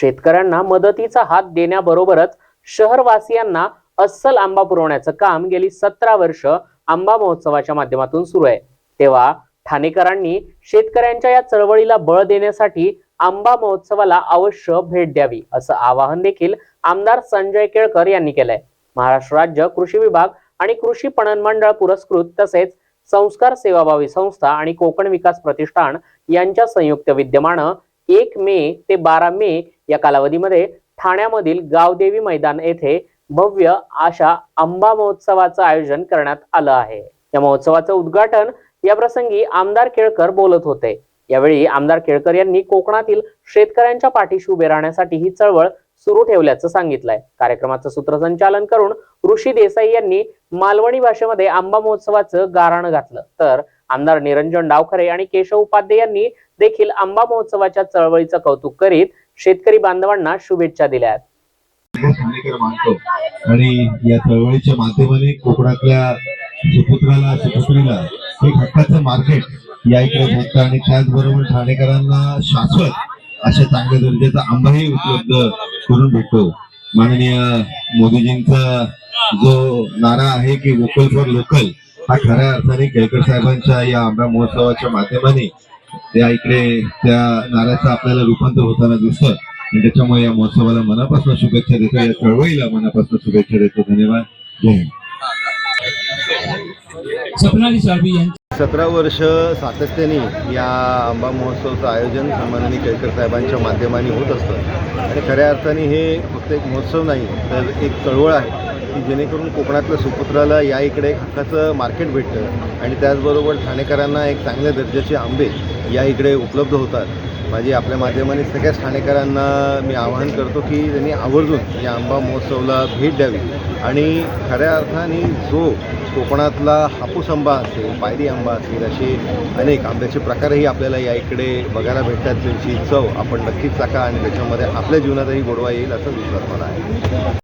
शेतकऱ्यांना मदतीचा हात देण्याबरोबरच शहरवासियांना अस्सल आंबा पुरवण्याचं काम गेली सतरा वर्ष आंबा महोत्सवाच्या माध्यमातून सुरू आहे. तेव्हा ठाणेकरांनी शेतकऱ्यांच्या या चळवळीला बळ देण्यासाठी आंबा महोत्सवाला अवश्य भेट द्यावी असं आवाहन देखील आमदार संजय केळकर यांनी केलंय. महाराष्ट्र राज्य कृषी विभाग आणि कृषी पणन मंडळ पुरस्कृत तसेच संस्कार सेवाभावी संस्था आणि कोकण विकास प्रतिष्ठान यांच्या संयुक्त विद्यमानं एक मे ते बारा मे या कालावधीमध्ये ठाण्यामधील गावदेवी मैदान येथे भव्य अशा आंबा महोत्सवाचं आयोजन करण्यात आलं आहे. या महोत्सवाचं उद्घाटन या प्रसंगी आमदार केळकर बोलत होते. यावेळी आमदार केळकर यांनी कोकणातील शेतकऱ्यांच्या पाठीशी उभे राहण्यासाठी ही चळवळ सुरू ठेवल्याचं सांगितलंय. कार्यक्रमाचं सूत्रसंचालन करून ऋषी देसाई यांनी मालवणी भाषेमध्ये आंबा महोत्सवाचं गाराणं घातलं. तर आमदार निरंजन डावखरे आणि केशव उपाध्ये यांनी देखील आंबा महोत्सवाच्या चळवळीचं कौतुक करीत शेतकरी बांधवांना शुभेच्छा दिल्या मानतो. आणि या चळवळीच्या माध्यमाने कोकणातल्या सुपुत्राला सुपुत्रीला एक हक्काचं मार्केट या इकडे भेटतं आणि त्याचबरोबर ठाणेकरांना शाश्वत अशा चांगल्या दर्जाचा आंबाही उपलब्ध करून भेटतो. माननीय मोदीजींचा जो नारा आहे की वोकल फॉर लोकल हा खऱ्या अर्थाने केळकर साहेबांच्या या आंबा महोत्सवाच्या माध्यमाने त्या इकडे त्या नाऱ्याचं आपल्याला रूपांतर होताना दिसतं आणि त्याच्यामुळे या महोत्सवाला मनापासून शुभेच्छा देतो. या चळवळीला मनापासून शुभेच्छा देतो. धन्यवाद. जय हिंद. सतरा वर्ष सातत्याने या आंबा महोत्सवाचं आयोजन सन्माननीय केळकर साहेबांच्या माध्यमाने होत असतं. आणि खऱ्या अर्थाने हे फक्त एक महोत्सव नाही तर एक चळवळ आहे. की जेणेकरून कोकणातल्या सुपुत्राला या इकडे एक हक्काचं मार्केट भेटतं. आणि त्याचबरोबर ठाणेकरांना एक चांगल्या दर्जाचे आंबे या इकडे उपलब्ध होतात. माझी आपल्या माध्यमाने सगळ्याच ठाणेकरांना मी आवाहन करतो की त्यांनी आवर्जून या आंबा महोत्सवाला भेट द्यावी. आणि खऱ्या अर्थाने जो कोकणातला हापूस आंबा असेल पायरी आंबा असेल असे अनेक आंब्याचे प्रकारही आपल्याला या इकडे बघायला भेटतात. त्यांची चव आपण नक्कीच चाका आणि त्याच्यामध्ये आपल्या जीवनातही गोडवा येईल असा विश्वास मला आहे.